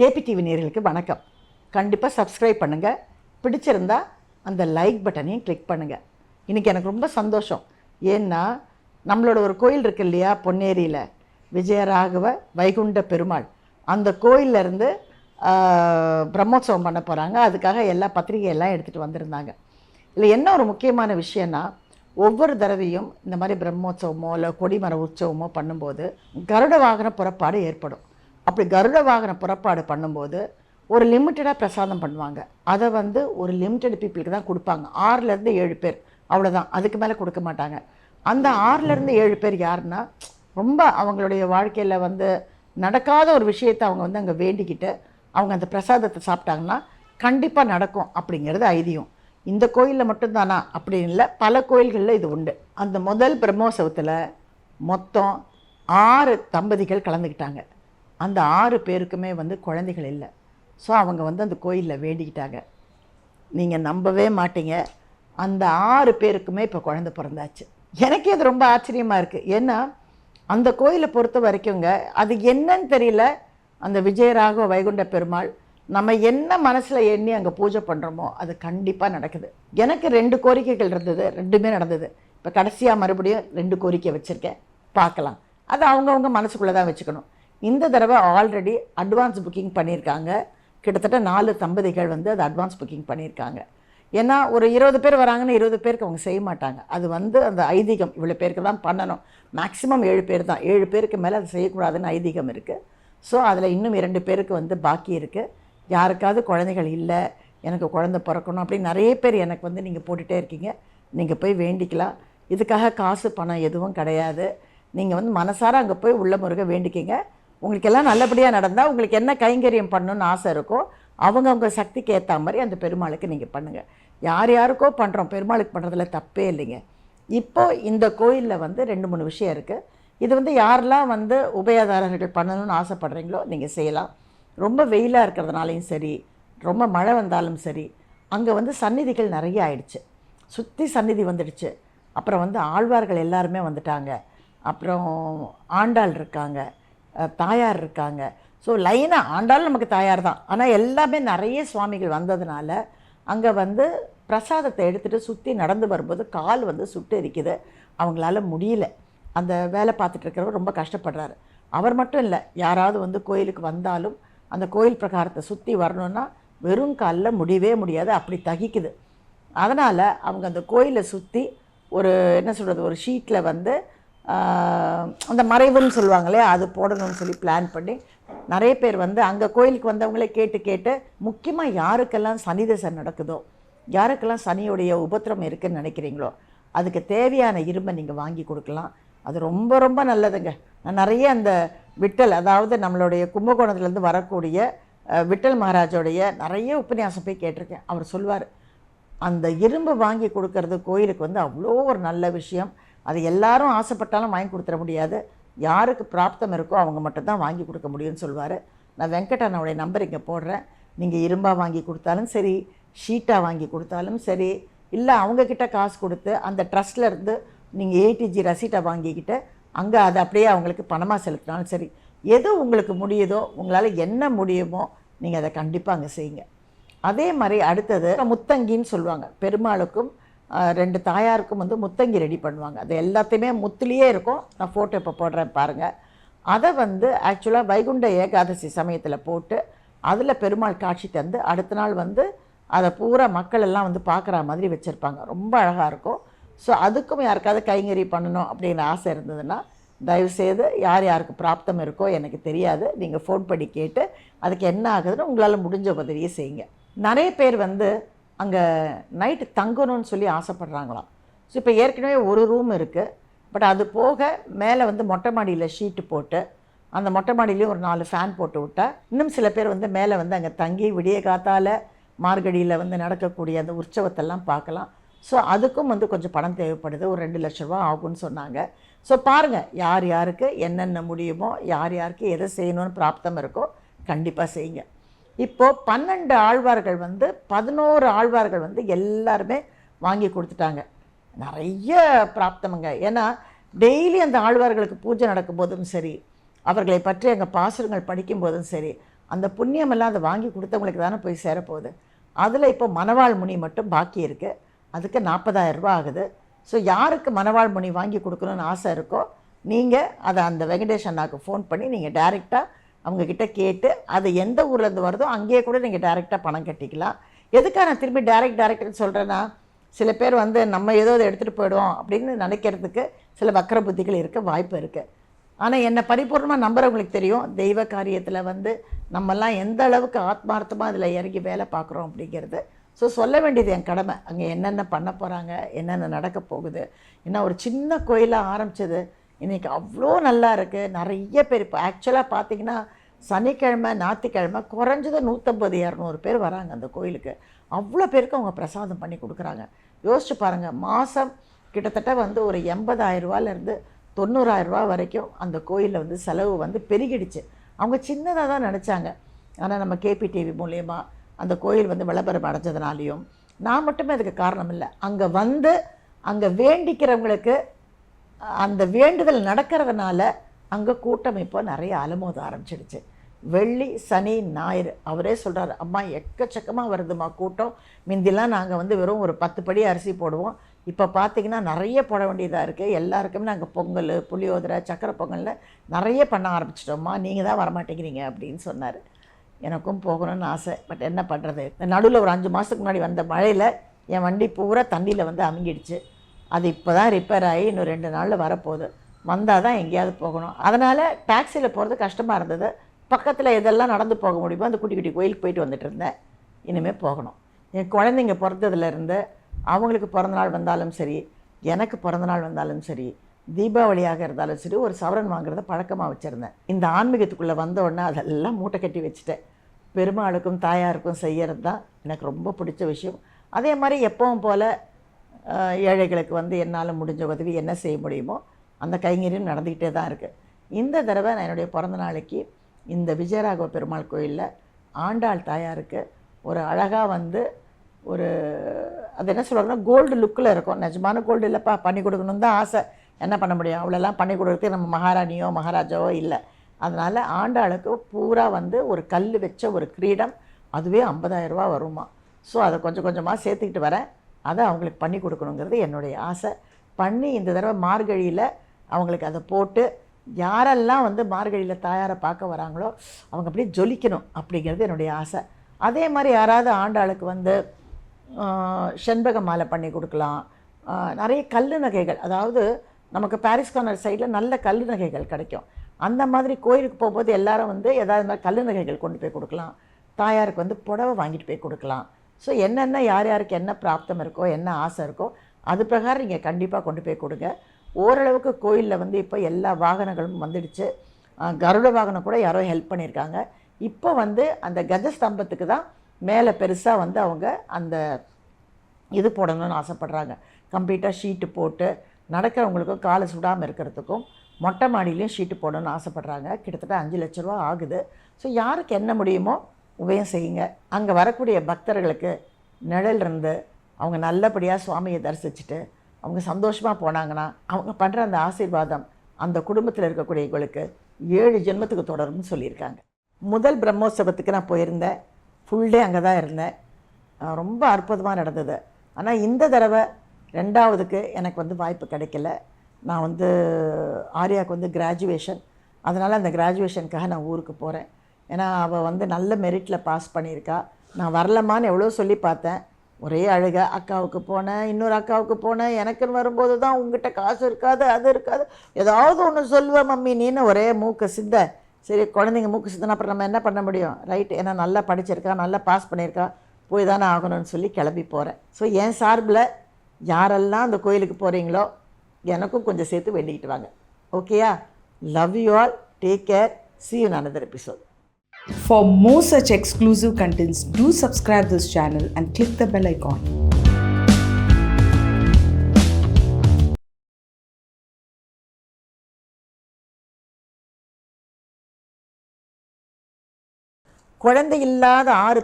KPTV நேர்களுக்கு வணக்கம். கண்டிப்பாக சப்ஸ்கிரைப் பண்ணுங்கள் பிடிச்சிருந்தா அந்த லைக் பட்டனையும் கிளிக் பண்ணுங்கள் இன்றைக்கி எனக்கு ரொம்ப சந்தோஷம். ஏன்னா நம்மளோட ஒரு கோயில் இருக்கு இல்லையா பொன்னேரியில்? விஜயராகவ வைகுண்ட பெருமாள். அந்த கோயில்ல இருந்து பிரம்மோற்சவம் பண்ண போகிறாங்க அதுக்காக எல்லா பத்திரிகையெல்லாம் எடுத்துகிட்டு வந்திருந்தாங்க. இதில் என்ன ஒரு முக்கியமான விஷயம்னா ஒவ்வொரு தடவையும் இந்த மாதிரி பிரம்மோற்சவமோ இல்லை கொடிமர உற்சவமோ பண்ணும்போது கருட வாகன புறப்பாடு ஏற்படும். அப்படி கருட வாகன புறப்பாடு பண்ணும்போது ஒரு லிமிட்டடாக பிரசாதம் பண்ணுவாங்க. அதை வந்து ஒரு லிமிட்டட் பீப்புளுக்கு தான் கொடுப்பாங்க. ஆறுலேருந்து ஏழு பேர். அவ்வளோதான் அதுக்கு மேலே கொடுக்க மாட்டாங்க. அந்த ஆறுலேருந்து ஏழு பேர் யாருன்னா ரொம்ப அவங்களுடைய வாழ்க்கையில் வந்து நடக்காத ஒரு விஷயத்தை அவங்க வந்து அங்கே வேண்டிக்கிட்டு அவங்க அந்த பிரசாதத்தை சாப்பிட்டாங்கன்னா கண்டிப்பாக நடக்கும் அப்படிங்கிறது ஐதீகம். இந்த கோயிலில் மட்டும்தானா? அப்படின்னு இல்லை. பல கோயில்களில் இது உண்டு. அந்த முதல் பிரம்மோற்சவத்தில் மொத்தம் ஆறு தம்பதிகள் கலந்துக்கிட்டாங்க. அந்த ஆறு பேருக்குமே வந்து குழந்தைகள் இல்லை. ஸோ அவங்க வந்து அந்த கோயிலில் வேண்டிக்கிட்டாங்க. நீங்கள் நம்பவே மாட்டீங்க. அந்த ஆறு பேருக்குமே இப்போ குழந்த பிறந்தாச்சு. எனக்கே அது ரொம்ப ஆச்சரியமாக இருக்குது ஏன்னா அந்த கோயிலை பொறுத்த வரைக்குங்க அது என்னன்னு தெரியல. அந்த விஜயராக வைகுண்ட பெருமாள் நம்ம என்ன மனசில் எண்ணி அங்கே பூஜை பண்ணுறோமோ அது கண்டிப்பாக நடக்குது. எனக்கு ரெண்டு கோரிக்கைகள் இருந்தது. ரெண்டுமே நடந்தது. இப்போ கடைசியாக மறுபடியும் ரெண்டு கோரிக்கை வச்சுருக்கேன். பார்க்கலாம். அது அவங்கவுங்க மனசுக்குள்ளே தான் வச்சுக்கணும். இந்த தடவை ஆல்ரெடி அட்வான்ஸ் புக்கிங் பண்ணியிருக்காங்க கிட்டத்தட்ட நாலு தம்பதிகள் வந்து அது அட்வான்ஸ் புக்கிங் பண்ணியிருக்காங்க ஏன்னா ஒரு இருபது பேர் வராங்கன்னு இருபது பேருக்கு அவங்க செய்ய மாட்டாங்க. அது வந்து அந்த ஐதீகம். இவ்வளோ பேருக்கு தான் பண்ணணும். மேக்ஸிமம் ஏழு பேர் தான். ஏழு பேருக்கு மேலே அது செய்யக்கூடாதுன்னு ஐதீகம் இருக்குது ஸோ அதில் இன்னும் இரண்டு பேருக்கு வந்து பாக்கி இருக்குது யாருக்காவது குழந்தைகள் இல்லை எனக்கு குழந்தை பிறக்கணும் அப்படின்னு நிறைய பேர் எனக்கு வந்து நீங்கள் போட்டுகிட்டே இருக்கீங்க. நீங்கள் போய் வேண்டிக்கலாம். இதுக்காக காசு பணம் எதுவும் கிடையாது. நீங்கள் வந்து மனசார அங்கே போய் உள்ள முருக வேண்டிக்கிங்க. உங்களுக்கு எல்லாம் நல்லபடியாக நடந்தால் உங்களுக்கு என்ன கைங்கரியம் பண்ணணும்னு ஆசை இருக்கோ அவங்கவுங்க சக்திக்கு ஏற்ற மாதிரி அந்த பெருமாளுக்கு நீங்கள் பண்ணுங்கள் யார் யாருக்கோ பண்ணுறோம் பெருமாளுக்கு பண்ணுறதுல தப்பே இல்லைங்க. இப்போது இந்த கோயிலில் வந்து ரெண்டு மூணு விஷயம் இருக்குது இது வந்து யாரெல்லாம் வந்து உபயதாரர்கள் பண்ணணும்னு ஆசைப்படுறீங்களோ நீங்கள் செய்யலாம். ரொம்ப வெயிலாக இருக்கிறதுனாலையும் சரி ரொம்ப மழை வந்தாலும் சரி அங்கே வந்து சந்நிதிகள் நிறைய ஆயிடுச்சு. சுற்றி சந்நிதி வந்துடுச்சு. அப்புறம் வந்து ஆழ்வார்கள் எல்லாருமே வந்துட்டாங்க. அப்புறம் ஆண்டாள் இருக்காங்க. தாயார் இருக்காங்க. ஸோ லைனாக ஆண்டாலும் நமக்கு தாயார் தான். ஆனால் எல்லாமே நிறைய சுவாமிகள் வந்ததுனால அங்கே வந்து பிரசாதத்தை எடுத்துகிட்டு சுற்றி நடந்து வரும்போது கால் வந்து சுட்டு இருக்குது அவங்களால முடியல. அந்த வேலை பார்த்துட்டு இருக்கிறவர் ரொம்ப கஷ்டப்படுறாரு. அவர் மட்டும் இல்லை யாராவது வந்து கோயிலுக்கு வந்தாலும் அந்த கோயில் பிரகாரத்தை சுற்றி வரணும்னா வெறும் காலில் முடியவே முடியாது. அப்படி தகிக்குது. அதனால் அவங்க அந்த கோயிலை சுற்றி ஒரு என்ன சொல்கிறது ஒரு ஷீட்டில் வந்து அந்த மறைவுன்னு சொல்லுவாங்களே அது போடணும்னு சொல்லி பிளான் பண்ணி நிறைய பேர் வந்து அங்கே கோயிலுக்கு வந்தவங்களே கேட்டு கேட்டு முக்கியமாக யாருக்கெல்லாம் சனி தசை நடக்குதோ யாருக்கெல்லாம் சனியுடைய உபத்திரம் இருக்குதுன்னு நினைக்கிறீங்களோ அதுக்கு தேவையான இரும்பை நீங்கள் வாங்கி கொடுக்கலாம். அது ரொம்ப ரொம்ப நல்லதுங்க. நான் நிறைய அந்த விட்டல் அதாவது நம்மளுடைய கும்பகோணத்துலேருந்து வரக்கூடிய விட்டல் மகாராஜோடைய நிறைய உபன்யாசம் போய் கேட்டிருக்கேன். அவர் சொல்வார் அந்த இரும்பு வாங்கி கொடுக்கறது கோயிலுக்கு வந்து அவ்வளோ ஒரு நல்ல விஷயம். அது எல்லாரும் ஆசைப்பட்டாலும் வாங்கி கொடுத்துட முடியாது. யாருக்கு பிராப்தம் இருக்கோ அவங்க மட்டும்தான் வாங்கி கொடுக்க முடியும்னு சொல்வார். நான் வெங்கடண்ணனுடைய நம்பர் இங்கே போடுறேன். நீங்கள் இரும்பாக வாங்கி கொடுத்தாலும் சரி ஷீட்டாக வாங்கி கொடுத்தாலும் சரி இல்லை அவங்கக்கிட்ட காசு கொடுத்து அந்த ட்ரஸ்ட்ல இருந்து நீங்கள் ஏடிஜி ரசீட்டை வாங்கிக்கிட்டு அங்கே அதை அப்படியே அவங்களுக்கு பணமாக செலுத்தினாலும் சரி எது உங்களுக்கு முடியுதோ உங்களால் என்ன முடியுமோ நீங்கள் அதை கண்டிப்பாக அங்கே செய்யுங்க. அதே மாதிரி அடுத்தது முத்தங்கின்னு சொல்லுவாங்க. பெருமாளுக்கும் ரெண்டு தாயாருக்கும் வந்து முத்தங்கி ரெடி பண்ணுவாங்க. அது எல்லாத்தையுமே முத்துலேயே இருக்கும். நான் ஃபோட்டோ இப்போ போடுறேன் பாருங்கள் அதை வந்து ஆக்சுவலாக வைகுண்ட ஏகாதசி சமயத்தில் போட்டு அதில் பெருமாள் காட்சி தந்து அடுத்த நாள் வந்து அதை பூரா மக்கள் எல்லாம் வந்து பார்க்குற மாதிரி வச்சுருப்பாங்க. ரொம்ப அழகாக இருக்கும். ஸோ அதுக்கும் யாருக்காவது கைங்கறி பண்ணணும் அப்படிங்கிற ஆசை இருந்ததுன்னா தயவுசெய்து யார் யாருக்கு பிராப்தம் இருக்கோ எனக்கு தெரியாது. நீங்கள் ஃபோன் பண்ணி கேட்டு அதுக்கு என்ன ஆகுதுன்னு உங்களால் முடிஞ்ச உதவியை செய்யுங்க. நிறைய பேர் வந்து அங்கே நைட்டு தங்கணும்னு சொல்லி ஆசைப்பட்றாங்களாம். ஸோ இப்போ ஏற்கனவே ஒரு ரூம் இருக்குது பட் அது போக மேலே வந்து மொட்டை மாடியில் ஷீட்டு போட்டு அந்த மொட்டை மாடியிலையும் ஒரு நாலு ஃபேன் போட்டு விட்டா இன்னும் சில பேர் வந்து மேலே வந்து அங்கே தங்கி விடிய காத்தால் மார்கடியில் வந்து நடக்கக்கூடிய அந்த உற்சவத்தெல்லாம் பார்க்கலாம். ஸோ அதுக்கும் வந்து கொஞ்சம் பணம் தேவைப்படுது. ஒரு ரெண்டு லட்ச ரூபா ஆகும்னு சொன்னாங்க. ஸோ பாருங்கள் யார் யாருக்கு என்னென்ன முடியுமோ யார் யாருக்கு எதை செய்யணும்னு பிராப்தம் இருக்கோ கண்டிப்பாக செய்யுங்க. இப்போது பன்னெண்டு ஆழ்வார்கள் வந்து பதினோரு ஆழ்வார்கள் வந்து எல்லாருமே வாங்கி கொடுத்துட்டாங்க. நிறைய பிராப்தமுங்க. ஏன்னா டெய்லி அந்த ஆழ்வார்களுக்கு பூஜை நடக்கும்போதும் சரி அவர்களை பற்றி அங்கே பாசுரங்கள் படிக்கும்போதும் சரி அந்த புண்ணியமெல்லாம் அதை வாங்கி கொடுத்தவங்களுக்கு தானே போய் சேரப்போகுது. அதில் இப்போ மணவாள் முனி மட்டும் பாக்கி இருக்குது அதுக்கு நாற்பதாயிரம் ரூபா ஆகுது. ஸோ யாருக்கு மணவாள் முனி வாங்கி கொடுக்கணும்னு ஆசை இருக்கோ நீங்கள் அதை அந்த வெங்கடேஷ் அண்ணாவுக்கு ஃபோன் பண்ணி நீங்கள் டைரெக்டாக அவங்கக்கிட்ட கேட்டு அது எந்த ஊர்லேருந்து வருதோ அங்கேயே கூட நீங்கள் டைரெக்டாக பணம் கட்டிக்கலாம். எதுக்காக நான் திரும்பி டைரக்ட் டைரக்ட்னு சொல்கிறேன்னா சில பேர் வந்து நம்ம ஏதோ இதை எடுத்துகிட்டு போயிடுவோம் அப்படின்னு நினைக்கிறதுக்கு சில வக்கர புத்திகள் இருக்க வாய்ப்பு இருக்குது ஆனால் என்னை பரிபூர்ணமாக நம்புறவங்களுக்கு தெரியும் தெய்வ காரியத்தில் வந்து நம்மெல்லாம் எந்த அளவுக்கு ஆத்மார்த்தமாக அதில் இறங்கி வேலை பார்க்குறோம் அப்படிங்கிறது. ஸோ சொல்ல வேண்டியது என் கடமை. அங்கே என்னென்ன பண்ண போகிறாங்க என்னென்ன நடக்க போகுது ஏன்னா ஒரு சின்ன கோயிலாக ஆரம்பிச்சது இன்றைக்கி அவ்வளோ நல்லா இருக்குது நிறைய பேர் இப்போ ஆக்சுவலாக பார்த்தீங்கன்னா சனிக்கிழமை ஞாயிற்றுக்கிழமை குறைஞ்சது நூற்றம்பது இரநூறு பேர் வராங்க அந்த கோயிலுக்கு. அவ்வளோ பேருக்கு அவங்க பிரசாதம் பண்ணி கொடுக்குறாங்க. யோசிச்சு பாருங்கள் மாதம் கிட்டத்தட்ட வந்து ஒரு எண்பதாயிரரூவாலேருந்து தொண்ணூறாயிரரூவா வரைக்கும் அந்த கோயிலில் வந்து செலவு வந்து பெருகிடுச்சு. அவங்க சின்னதாக தான் நினச்சாங்க. ஆனால் நம்ம கேபி டிவி மூலயமா அந்த கோயில் வந்து விளம்பரம் அடைஞ்சதுனாலையும் நான் மட்டுமே அதுக்கு காரணம் இல்லை. அங்கே வந்து அங்கே வேண்டிக்கிறவங்களுக்கு அந்த வேண்டுதல் நடக்கிறதுனால அங்கே கூட்டம் இப்போ நிறைய அலமோத ஆரம்பிச்சிடுச்சு. வெள்ளி சனி ஞாயிறு அவரே சொல்கிறாரு அம்மா எக்கச்சக்கமாக வருதுமா கூட்டம். முந்திலாம் நாங்கள் வந்து வெறும் ஒரு பத்து படி அரிசி போடுவோம். இப்போ பார்த்தீங்கன்னா நிறைய போட வேண்டியதாக இருக்குது எல்லாருக்குமே நாங்கள் பொங்கல் புளியோதரை சக்கரை பொங்கலில் நிறைய பண்ண ஆரம்பிச்சிட்டோம்மா. நீங்கள் தான் வரமாட்டேங்கிறீங்க அப்படின்னு சொன்னார். எனக்கும் போகணும்னு ஆசை. பட் என்ன பண்ணுறது நடுவில் ஒரு அஞ்சு மாதத்துக்கு முன்னாடி வந்த மழையில் என் வண்டி பூரா தண்ணியில் வந்து அமுங்கிடுச்சு. அது இப்போ தான் ரிப்பேர் ஆகி இன்னும் ரெண்டு நாளில் வரப்போகுது. வந்தால் தான் எங்கேயாவது போகணும். அதனால் டாக்ஸியில் போகிறது கஷ்டமாக இருந்தது. பக்கத்தில் எதெல்லாம் நடந்து போக முடியுமோ அந்த குட்டி குட்டி கோயிலுக்கு போயிட்டு வந்துட்டு இருந்தேன். இனிமேல் போகணும். என் குழந்தைங்க பிறந்ததுலேருந்து அவங்களுக்கு பிறந்தநாள் வந்தாலும் சரி எனக்கு பிறந்தநாள் வந்தாலும் சரி தீபாவளியாக இருந்தாலும் சரி ஒரு சவரன் வாங்குறத பழக்கமாக வச்சுருந்தேன். இந்த ஆன்மீகத்துக்குள்ளே வந்த உடனே அதெல்லாம் மூட்டை கட்டி வச்சுட்டேன். பெருமாளுக்கும் தாயாருக்கும் செய்கிறது தான் எனக்கு ரொம்ப பிடிச்ச விஷயம். அதே மாதிரி எப்பவும் போல் ஏழைகளுக்கு வந்து என்னால் முடிஞ்ச உதவி என்ன செய்ய முடியுமோ அந்த கைங்கரியம் நடந்துக்கிட்டே தான் இருக்குது இந்த தடவை நான் என்னுடைய பிறந்த நாளைக்கு இந்த விஜயராகவ பெருமாள் கோயிலில் ஆண்டாள் தாயாருக்கு ஒரு அழகாக வந்து ஒரு அது என்ன சொல்கிறாங்கன்னா கோல்டு லுக்கில் இருக்கும். நிஜமான கோல்டு இல்லைப்பா பண்ணி கொடுக்கணுன்னு தான் ஆசை. என்ன பண்ண முடியும்? அவ்வளோலாம் பண்ணி கொடுக்குறதுக்கு நம்ம மகாராணியோ மகாராஜாவோ இல்லை. அதனால் ஆண்டாளுக்கு பூரா வந்து ஒரு கல் வச்ச ஒரு கிரீடம் அதுவே ஐம்பதாயிரரூபா வருமா. ஸோ அதை கொஞ்சம் கொஞ்சமாக சேர்த்துக்கிட்டு வரேன். அதை அவங்களுக்கு பண்ணி கொடுக்கணுங்கிறது என்னுடைய ஆசை. பண்ணி இந்த தடவை மார்கழியில் அவங்களுக்கு அதை போட்டு யாரெல்லாம் வந்து மார்கழியில் தாயாரை பார்க்க வராங்களோ அவங்க அப்படியே ஜொலிக்கணும் அப்படிங்கிறது என்னுடைய ஆசை. அதே மாதிரி யாராவது ஆண்டாளுக்கு வந்து செண்பக மாலை பண்ணி கொடுக்கலாம். நிறைய கல் நகைகள் அதாவது நமக்கு பாரிஸ் கார்னர் சைடில் நல்ல கல் நகைகள் கிடைக்கும். அந்த மாதிரி கோயிலுக்கு போகும்போது எல்லாரும் வந்து ஏதாவது மாதிரி கல் நகைகள் கொண்டு போய் கொடுக்கலாம். தாயாருக்கு வந்து புடவை வாங்கிட்டு போய் கொடுக்கலாம். ஸோ என்னென்ன யார் யாருக்கு என்ன பிராப்தம் இருக்கோ என்ன ஆசை இருக்கோ அது பிரகாரம் நீங்கள் கண்டிப்பாக கொண்டு போய் கொடுங்க. ஓரளவுக்கு கோயிலில் வந்து இப்போ எல்லா வாகனங்களும் வந்துடுச்சு. கருட வாகனம் கூட யாரோ ஹெல்ப் பண்ணியிருக்காங்க. இப்போ வந்து அந்த கஜஸ்தம்பத்துக்கு தான் மேலே பெருசாக வந்து அவங்க அந்த இது போடணும்னு ஆசைப்பட்றாங்க. கம்ப்ளீட்டாக ஷீட்டு போட்டு நடக்கிறவங்களுக்கும் காலை சுடாமல் இருக்கிறதுக்கும் மொட்டை மாடியிலையும் ஷீட்டு போடணும்னு ஆசைப்பட்றாங்க. கிட்டத்தட்ட அஞ்சு லட்ச ரூபா ஆகுது. ஸோ யாருக்கு என்ன முடியுமோ உபயம் செய்யுங்க. அங்கே வரக்கூடிய பக்தர்களுக்கு நிழல் இருந்து அவங்க நல்லபடியாக சுவாமியை தரிசிச்சுட்டு அவங்க சந்தோஷமாக போனாங்கன்னா அவங்க பண்ணுற அந்த ஆசீர்வாதம் அந்த குடும்பத்தில் இருக்கக்கூடியவங்களுக்கு ஏழு ஜென்மத்துக்கு தொடரும்னு சொல்லியிருக்காங்க. முதல் பிரம்மோற்சவத்துக்கு நான் போயிருந்தேன். ஃபுல் டே அங்கே தான் இருந்தேன். ரொம்ப அற்புதமாக நடந்தது. ஆனால் இந்த தடவை ரெண்டாவதுக்கு எனக்கு வந்து வாய்ப்பு கிடைக்கல. நான் வந்து ஆர்யாவுக்கு வந்து கிராஜுவேஷன் அதனால் அந்த கிராஜுவேஷனுக்காக நான் ஊருக்கு போகிறேன் ஏன்னா அவள் வந்து நல்ல மெரிட்டில் பாஸ் பண்ணியிருக்கா. நான் வரலமான்னு எவ்வளோ சொல்லி பார்த்தேன். ஒரே அழுக அக்காவுக்கு போனேன் இன்னொரு அக்காவுக்கு போனேன். எனக்குன்னு வரும்போது தான் உங்ககிட்ட காசு இருக்காது அது இருக்காது. ஏதாவது ஒன்று சொல்லுவேன் மம்மி நீன்னு ஒரே மூக்கு சித்த சரி குழந்தைங்க மூக்கு சித்தனா அப்புறம் நம்ம என்ன பண்ண முடியும்? ரைட் ஏன்னா நல்லா படிச்சிருக்கா நல்லா பாஸ் பண்ணியிருக்கா. போய் தானே ஆகணும்னு சொல்லி கிளம்பி போகிறேன் ஸோ என் சார்பில் யாரெல்லாம் அந்த கோயிலுக்கு போகிறீங்களோ எனக்கும் கொஞ்சம் சேர்த்து வேண்டிக்கிட்டு வாங்க. ஓகேயா love you all take care see you in episode For more such exclusive contents, do subscribe this channel and click the bell icon. குழந்தை இல்லாத ஆறு